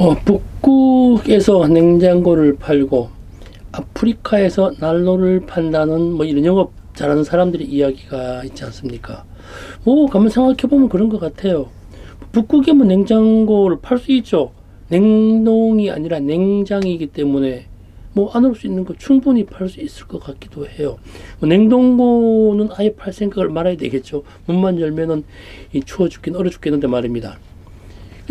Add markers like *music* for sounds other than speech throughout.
어, 북극에서 냉장고를 팔고 아프리카에서 난로를 판다는 뭐 이런 영업 잘하는 사람들의 이야기가 있지 않습니까? 뭐 가만 생각해 보면 그런 것 같아요. 북극에 뭐 냉장고를 팔 수 있죠. 냉동이 아니라 냉장이기 때문에 뭐 안을 수 있는 거 충분히 팔 수 있을 것 같기도 해요. 뭐 냉동고는 아예 팔 생각을 말아야 되겠죠. 문만 열면은 이 추워 죽긴 얼어 죽겠는데 말입니다.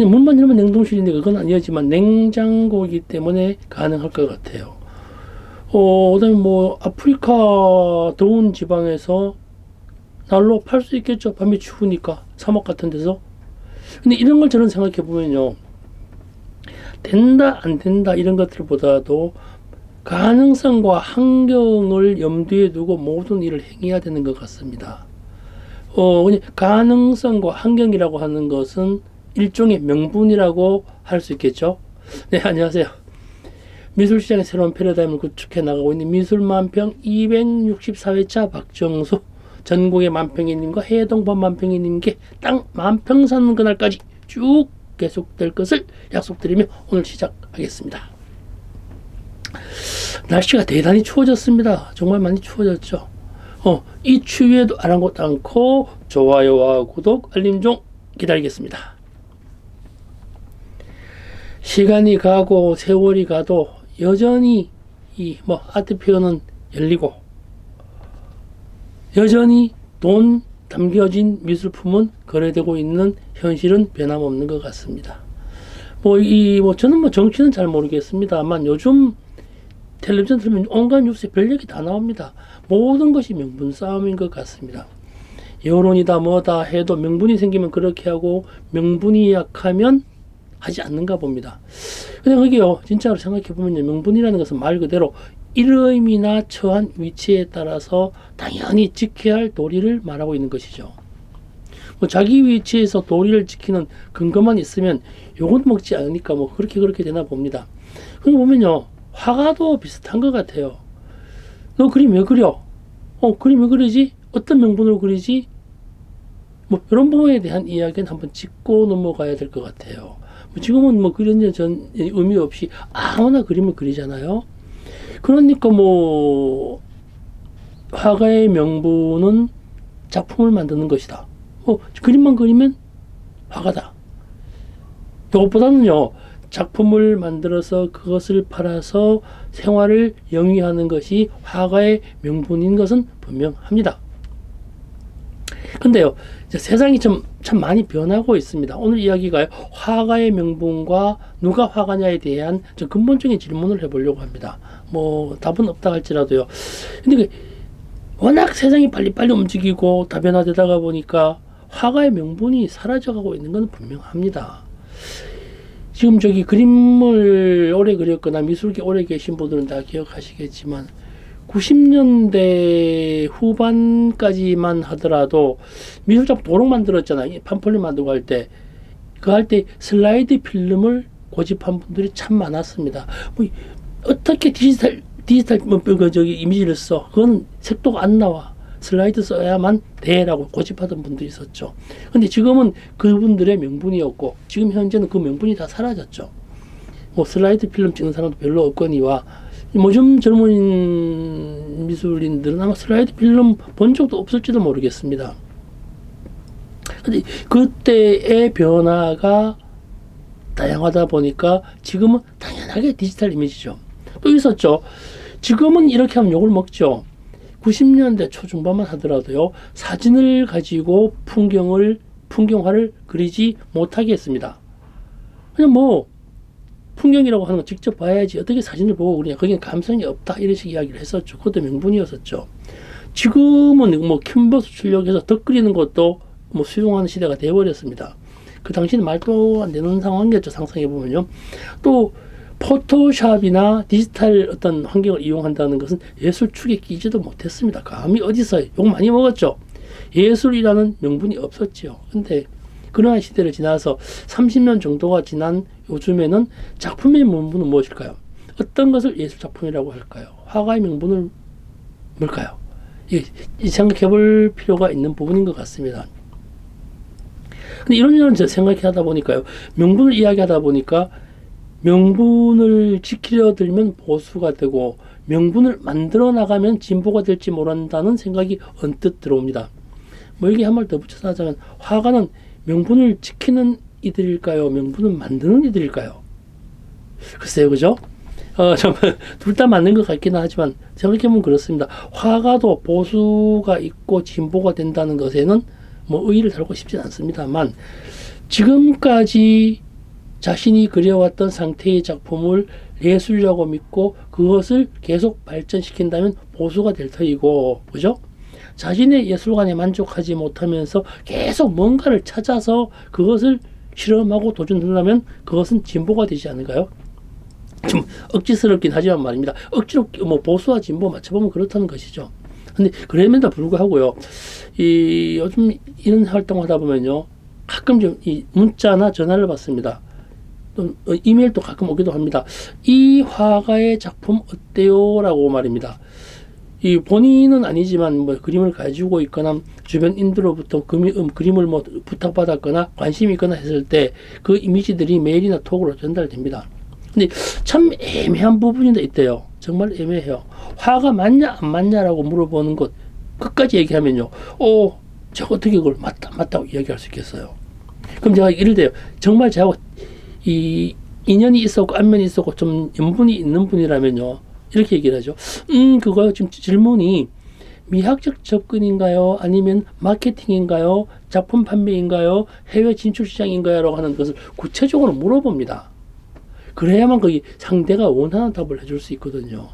문만 열면 냉동실인데 그건 아니었지만 냉장고이기 때문에 가능할 것 같아요. 어, 그다음에 뭐 아프리카 더운 지방에서 날로 팔 수 있겠죠. 밤이 추우니까 사막 같은 데서. 근데 이런 걸 저는 생각해 보면요. 된다 안 된다 이런 것들보다도 가능성과 환경을 염두에 두고 모든 일을 행해야 되는 것 같습니다. 어, 가능성과 환경이라고 하는 것은 일종의 명분이라고 할 수 있겠죠. 네, 안녕하세요. 미술시장의 새로운 패러다임을 구축해 나가고 있는 미술만평 264회차 박정수 전국의 만평이님과 해동범 만평이님께 땅 만평 사는 그날까지 쭉 계속될 것을 약속드리며 오늘 시작하겠습니다. 날씨가 대단히 추워졌습니다. 정말 많이 추워졌죠. 어, 이 추위에도 아랑곳 않고 좋아요와 구독, 알림 종 기다리겠습니다. 시간이 가고 세월이 가도 여전히 이 뭐 아트피어는 열리고 여전히 돈 담겨진 미술품은 거래되고 있는 현실은 변함없는 것 같습니다. 뭐 이 뭐 저는 뭐 정치는 잘 모르겠습니다만 요즘 텔레비전 틀면 온갖 뉴스에 별 얘기 다 나옵니다. 모든 것이 명분 싸움인 것 같습니다. 여론이다 뭐다 해도 명분이 생기면 그렇게 하고 명분이 약하면 하지 않는가 봅니다. 근데 그게요, 진짜로 생각해 보면요, 명분이라는 것은 말 그대로 이름이나 처한 위치에 따라서 당연히 지켜야 할 도리를 말하고 있는 것이죠. 뭐 자기 위치에서 도리를 지키는 근거만 있으면 요건 먹지 않으니까 뭐 그렇게 그렇게 되나 봅니다. 그럼 보면요, 화가도 비슷한 것 같아요. 너 그림 왜 그려? 어, 그림 왜 그리지? 어떤 명분으로 그리지? 뭐 이런 부분에 대한 이야기는 한번 짚고 넘어가야 될 것 같아요. 뭐 지금은 뭐 그런 전 의미 없이 아무나 그림을 그리잖아요. 그러니까 뭐 화가의 명분은 작품을 만드는 것이다. 뭐 그림만 그리면 화가다. 이것보다는요 작품을 만들어서 그것을 팔아서 생활을 영위하는 것이 화가의 명분인 것은 분명합니다. 근데요, 세상이 좀, 참 많이 변하고 있습니다. 오늘 이야기가 화가의 명분과 누가 화가냐에 대한 좀 근본적인 질문을 해보려고 합니다. 뭐, 답은 없다 할지라도요. 근데 그 워낙 세상이 빨리빨리 움직이고 다변화되다가 보니까 화가의 명분이 사라져가고 있는 건 분명합니다. 지금 저기 그림을 오래 그렸거나 미술계 오래 계신 분들은 다 기억하시겠지만 90년대 후반까지만 하더라도 미술 작품 도록 만들었잖아요. 판폴리 만들고 할 때. 그 할 때 슬라이드 필름을 고집한 분들이 참 많았습니다. 뭐 어떻게 디지털 디지털 뭐, 그 저기 이미지를 써? 그건 색도가 안 나와. 슬라이드 써야만 돼라고 고집하던 분들이 있었죠. 근데 지금은 그분들의 명분이었고 지금 현재는 그 명분이 다 사라졌죠. 뭐 슬라이드 필름 찍는 사람도 별로 없거니와 요즘 젊은 미술인들은 아마 슬라이드 필름 본 적도 없을지도 모르겠습니다. 근데 그때의 변화가 다양하다 보니까 지금은 당연하게 디지털 이미지죠. 또 있었죠. 지금은 이렇게 하면 욕을 먹죠. 90년대 초중반만 하더라도요, 사진을 가지고 풍경을, 풍경화를 그리지 못하게 했습니다. 그냥 뭐, 풍경이라고 하는 거 직접 봐야지 어떻게 사진을 보고 그러냐. 거기는 감성이 없다. 이런 식 이야기를 했었죠. 그것도 명분이었었죠. 지금은 뭐 캔버스 출력해서 덧 그리는 것도 뭐 수용하는 시대가 되어버렸습니다. 그 당시는 말도 안 되는 상황이었죠. 상상해 보면요. 또 포토샵이나 디지털 어떤 환경을 이용한다는 것은 예술 축에 끼지도 못했습니다. 감히 어디서 욕 많이 먹었죠. 예술이라는 명분이 없었지요. 근데 그러한 시대를 지나서 30년 정도가 지난 요즘에는 작품의 명분은 무엇일까요? 어떤 것을 예술 작품이라고 할까요? 화가의 명분을 뭘까요? 이, 이 생각해 볼 필요가 있는 부분인 것 같습니다. 근데 이런저런 생각해 하다 보니까요. 명분을 이야기하다 보니까 명분을 지키려 들면 보수가 되고 명분을 만들어 나가면 진보가 될지 모른다는 생각이 언뜻 들어옵니다. 뭐 여기 한 말 더 붙여서 하자면 화가는 명분을 지키는 이들일까요? 명분을 만드는 이들일까요? 글쎄요, 그죠? 어, *laughs* 정말 둘 다 맞는 것 같기는 하지만 생각해보면 그렇습니다. 화가도 보수가 있고 진보가 된다는 것에는 뭐 의의를 달고 싶진 않습니다만 지금까지 자신이 그려왔던 상태의 작품을 예술이라고 믿고 그것을 계속 발전시킨다면 보수가 될 터이고 그죠? 자신의 예술관에 만족하지 못하면서 계속 뭔가를 찾아서 그것을 실험하고 도전한다면 그것은 진보가 되지 않을까요? 좀 억지스럽긴 하지만 말입니다. 억지로 뭐 보수와 진보 맞춰보면 그렇다는 것이죠. 근데 그럼에도 불구하고요, 이 요즘 이런 활동하다 보면요, 가끔 좀 이 문자나 전화를 받습니다. 또 어, 이메일도 가끔 오기도 합니다. 이 화가의 작품 어때요?라고 말입니다. 이 본인은 아니지만 뭐 그림을 가지고 있거나 주변인들로부터 그미, 음, 그림을 뭐 부탁받았거나 관심이 있거나 했을 때 그 이미지들이 메일이나 톡으로 전달됩니다. 근데 참 애매한 부분이 있대요. 정말 애매해요. 화가 맞냐 안 맞냐라고 물어보는 것 끝까지 얘기하면요. 어, 제가 어떻게 그걸 맞다 맞다고 이야기할 수 있겠어요. 그럼 제가 이럴 때요. 정말 제가 이 인연이 있었고 안면이 있었고 좀 연분이 있는 분이라면요. 이렇게 얘기를 하죠. 음, 그거요. 지금 질문이 미학적 접근인가요? 아니면 마케팅인가요? 작품 판매인가요? 해외 진출 시장인가요? 라고 하는 것을 구체적으로 물어봅니다. 그래야만 거기 상대가 원하는 답을 해줄 수 있거든요.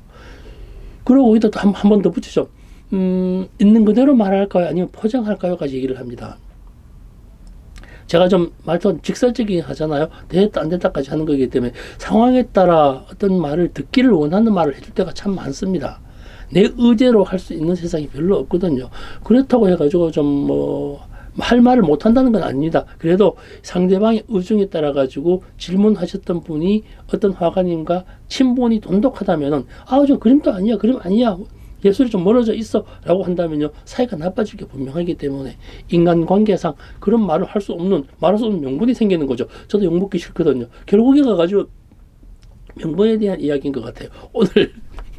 그리고 거기다 또한번 더 붙이죠. 음, 있는 그대로 말할까요? 아니면 포장할까요?까지 얘기를 합니다. 제가 좀 말도 직설적이긴 하잖아요. 됐다 안 됐다까지 하는 거기 때문에 상황에 따라 어떤 말을 듣기를 원하는 말을 해줄 때가 참 많습니다. 내 의제로 할 수 있는 세상이 별로 없거든요. 그렇다고 해가지고 좀 뭐 할 말을 못 한다는 건 아닙니다. 그래도 상대방의 의중에 따라 가지고 질문하셨던 분이 어떤 화가님과 친분이 돈독하다면은 아저 그림도 아니야 그림 아니야 예술이 좀 멀어져 있어 라고 한다면요 사이가 나빠질 게 분명하기 때문에 인간관계상 그런 말을 할 수 없는 말할 수 없는 명분이 생기는 거죠. 저도 욕 먹기 싫거든요. 결국에 가가지고 명분에 대한 이야기인 것 같아요. 오늘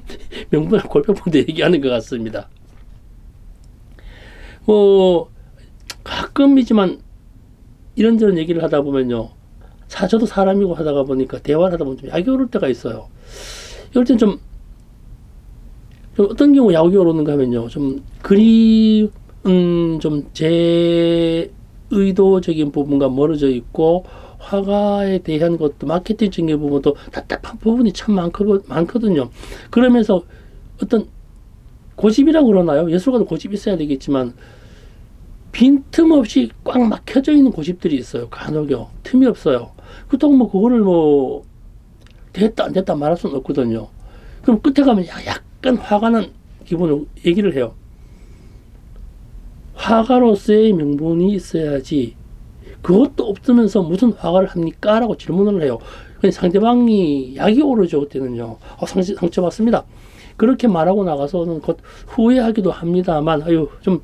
*laughs* 명분을 골평분도 얘기하는 것 같습니다. 뭐 가끔이지만 이런저런 얘기를 하다 보면요. 사 저도 사람이고 하다가 보니까 대화를 하다 보면 좀 약이 오를 때가 있어요. 이럴 땐좀 좀 어떤 경우 오르는가 하면요. 좀 그림은 좀 제 의도적인 부분과 멀어져 있고 화가에 대한 것도 마케팅적인 부분도 답답한 부분이 참 많거, 많거든요. 그러면서 어떤 고집이라고 그러나요? 예술가도 고집 있어야 되겠지만 빈틈없이 꽉 막혀져 있는 고집들이 있어요. 간혹요. 틈이 없어요. 그렇다고 뭐 그거를 뭐 됐다 안 됐다 말할 수는 없거든요. 그럼 끝에 가면 야, 약 간 화가 난 기분으로 얘기를 해요. 화가로서의 명분이 있어야지 그것도 없으면서 무슨 화가를 합니까? 라고 질문을 해요. 상대방이 약이 오르죠. 그때는요. 어, 상처, 상처받습니다. 그렇게 말하고 나가서는 곧 후회하기도 합니다만, 아유, 좀,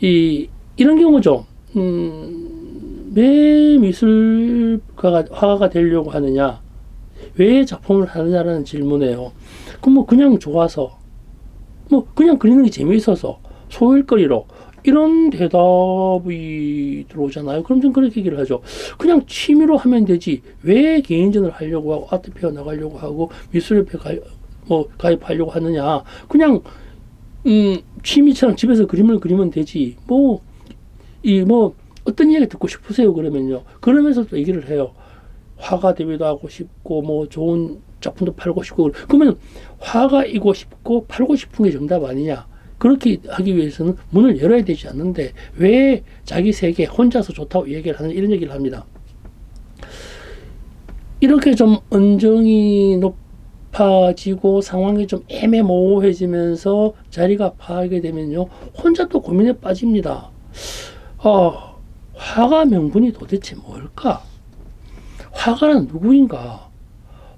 이, 이런 경우죠. 음, 왜 미술가가, 화가가 되려고 하느냐? 왜 작품을 하느냐라는 질문이에요. 그럼 뭐 그냥 좋아서, 뭐 그냥 그리는 게 재미있어서, 소일거리로, 이런 대답이 들어오잖아요. 그럼 좀 그렇게 얘기를 하죠. 그냥 취미로 하면 되지. 왜 개인전을 하려고 하고 아트 페어 나가려고 하고 미술협회 가입, 뭐 가입하려고 하느냐. 그냥 음, 취미처럼 집에서 그림을 그리면 되지. 뭐이뭐 어떤 이야기 듣고 싶으세요? 그러면요. 그러면서 또 얘기를 해요. 화가 되기도 하고 싶고 뭐 좋은 작품도 팔고 싶고 그러면 화가이고 싶고 팔고 싶은 게 정답 아니냐? 그렇게 하기 위해서는 문을 열어야 되지 않는데 왜 자기 세계 혼자서 좋다고 얘기를 하는 이런 얘기를 합니다. 이렇게 좀 언정이 높아지고 상황이 좀 애매모호해지면서 자리가 파하게 되면요 혼자 또 고민에 빠집니다. 어, 화가 명분이 도대체 뭘까? 화가는 누구인가?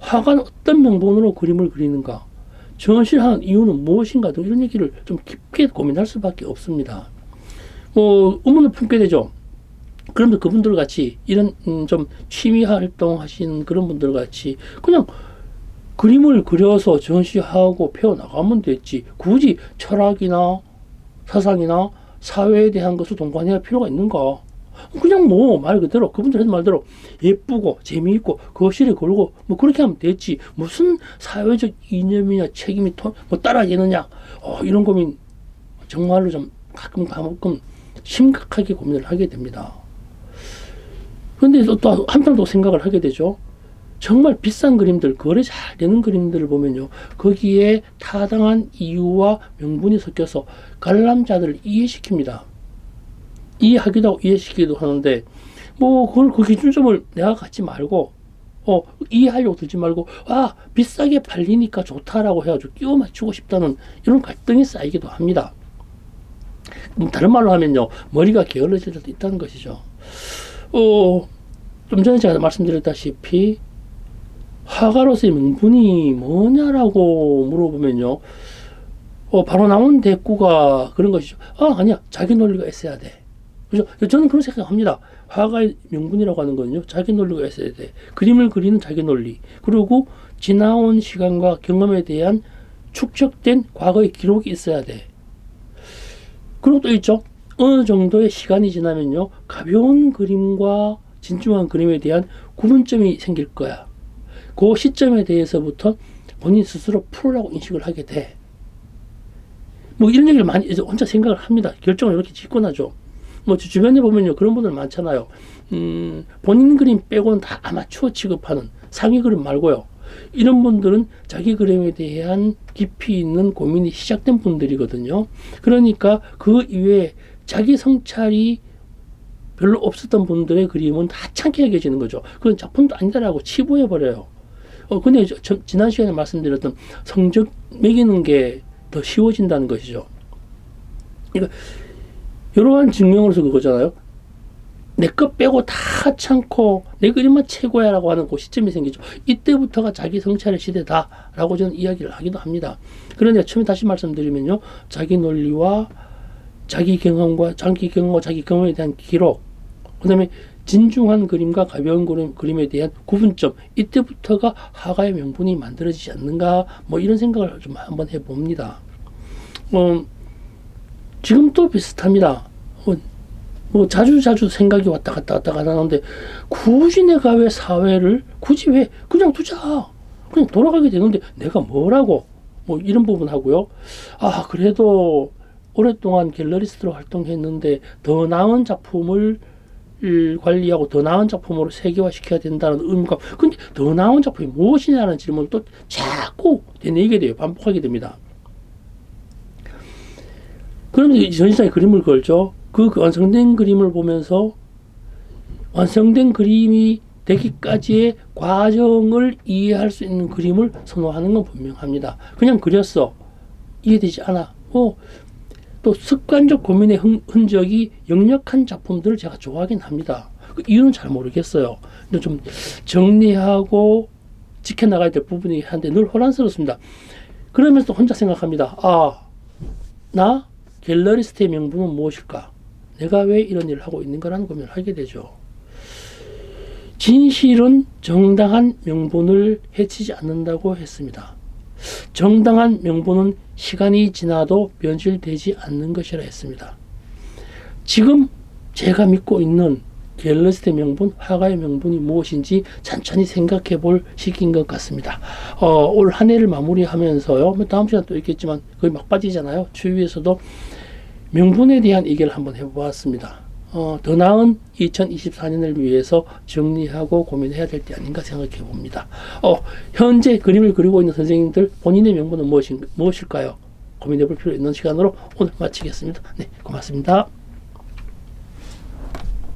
화가는 어떤 명분으로 그림을 그리는가? 전시하는 이유는 무엇인가 등 이런 얘기를 좀 깊게 고민할 수밖에 없습니다. 뭐 의문을 품게 되죠. 그런데 그분들 같이 이런 음, 좀 취미 활동 하시는 그런 분들 같이 그냥 그림을 그려서 전시하고 펴 나가면 됐지. 굳이 철학이나 사상이나 사회에 대한 것을 동반해야 할 필요가 있는가? 그냥 뭐 말 그대로 그분들 하는 말대로 예쁘고 재미있고 거실에 걸고 뭐 그렇게 하면 됐지. 무슨 사회적 이념이나 책임이 토- 뭐 따라지느냐? 어, 이런 고민 정말로 좀 가끔 가끔 심각하게 고민을 하게 됩니다. 그런데 또, 또 한편 또 생각을 하게 되죠. 정말 비싼 그림들, 거래 잘 되는 그림들을 보면요. 거기에 타당한 이유와 명분이 섞여서 관람자들을 이해시킵니다. 이해하기도 하고 이해시키기도 하는데, 뭐, 그걸 그 기준점을 내가 갖지 말고, 어, 이해하려고 들지 말고, 아, 비싸게 팔리니까 좋다라고 해가지고 끼워 맞추고 싶다는 이런 갈등이 쌓이기도 합니다. 음, 다른 말로 하면요, 머리가 게을러질 때도 있다는 것이죠. 어, 좀 전에 제가 말씀드렸다시피, 화가로서의 명분이 뭐냐라고 물어보면요. 어, 바로 나온 대꾸가 그런 것이죠. 아, 아니야. 자기 논리가 있어야 돼. 그죠? 저는 그런 생각합니다. 화가의 명분이라고 하는 거는요. 자기 논리가 있어야 돼. 그림을 그리는 자기 논리. 그리고 지나온 시간과 경험에 대한 축적된 과거의 기록이 있어야 돼. 그리고 또 있죠. 어느 정도의 시간이 지나면요. 가벼운 그림과 진중한 그림에 대한 구분점이 생길 거야. 그 시점에 대해서부터 본인 스스로 풀으라고 인식을 하게 돼. 뭐 이런 얘기를 많이 혼자 생각을 합니다. 결정을 이렇게 짓고 나죠. 뭐 주- 주변에 보면요 그런 분들 많잖아요. 음, 본인 그림 빼고는 다 아마추어 취급하는 상위 그림 말고요. 이런 분들은 자기 그림에 대한 깊이 있는 고민이 시작된 분들이거든요. 그러니까 그 이외에 자기 성찰이 별로 없었던 분들의 그림은 하찮게 여겨지는 거죠. 그건 작품도 아니다라고 치부해 버려요. 어 근데 저, 저, 지난 시간에 말씀드렸던 성적 매기는 게 더 쉬워진다는 것이죠. 그러니까 이러한 증명으로서 그거잖아요. 내 것 빼고 다 하찮고 내 그림만 최고야라고 하는 그 시점이 생기죠. 이때부터가 자기 성찰의 시대다라고 저는 이야기를 하기도 합니다. 그런데 처음에 다시 말씀드리면요, 자기 논리와 자기 경험과 장기 경험과 자기 경험에 대한 기록, 그다음에 진중한 그림과 가벼운 그림, 그림에 대한 구분점 이때부터가 화가의 명분이 만들어지지 않는가 뭐 이런 생각을 좀 한번 해봅니다. 어, 지금 또 비슷합니다. 어, 뭐 자주 자주 생각이 왔다 갔다 왔다 갔다 하는데 굳이 내가 왜 사회를 굳이 왜 그냥 두자. 그냥 돌아가게 되는데 내가 뭐라고? 뭐 이런 부분 하고요. 아 그래도 오랫동안 갤러리스트로 활동했는데 더 나은 작품을 을 관리하고 더 나은 작품으로 세계화시켜야 된다는 의무가 근데 더 나은 작품이 무엇이냐는 질문을 또 자꾸 되뇌게 돼요. 반복하게 됩니다. 그러면 전시장에 그림을 걸죠 그 완성된 그림을 보면서 완성된 그림이 되기까지의 과정을 이해할 수 있는 그림을 선호하는 건 분명합니다 그냥 그렸어 이해되지 않아 어, 또 습관적 고민의 흔, 흔적이 역력한 작품들을 제가 좋아하긴 합니다. 그 이유는 잘 모르겠어요. 근데 좀 정리하고 지켜나가야 될 부분이 한데 늘 혼란스럽습니다. 그러면서 또 혼자 생각합니다. 아, 나 갤러리스트의 명분은 무엇일까? 내가 왜 이런 일을 하고 있는가라는 고민을 하게 되죠. 진실은 정당한 명분을 해치지 않는다고 했습니다. 정당한 명분은 시간이 지나도 변질되지 않는 것이라 했습니다. 지금 제가 믿고 있는 갤러스트의 명분, 화가의 명분이 무엇인지 천천히 생각해 볼 시기인 것 같습니다. 어, 올 한 해를 마무리하면서요, 뭐 다음 시간 또 있겠지만 거의 막바지잖아요. 주위에서도 명분에 대한 얘기를 한번 해보았습니다. 어, 더 나은 2024년을 위해서 정리하고 고민해야 될 때 아닌가 생각해 봅니다. 어, 현재 그림을 그리고 있는 선생님들 본인의 명분은 무엇인, 무엇일까요? 고민해 볼 필요 있는 시간으로 오늘 마치겠습니다. 네, 고맙습니다.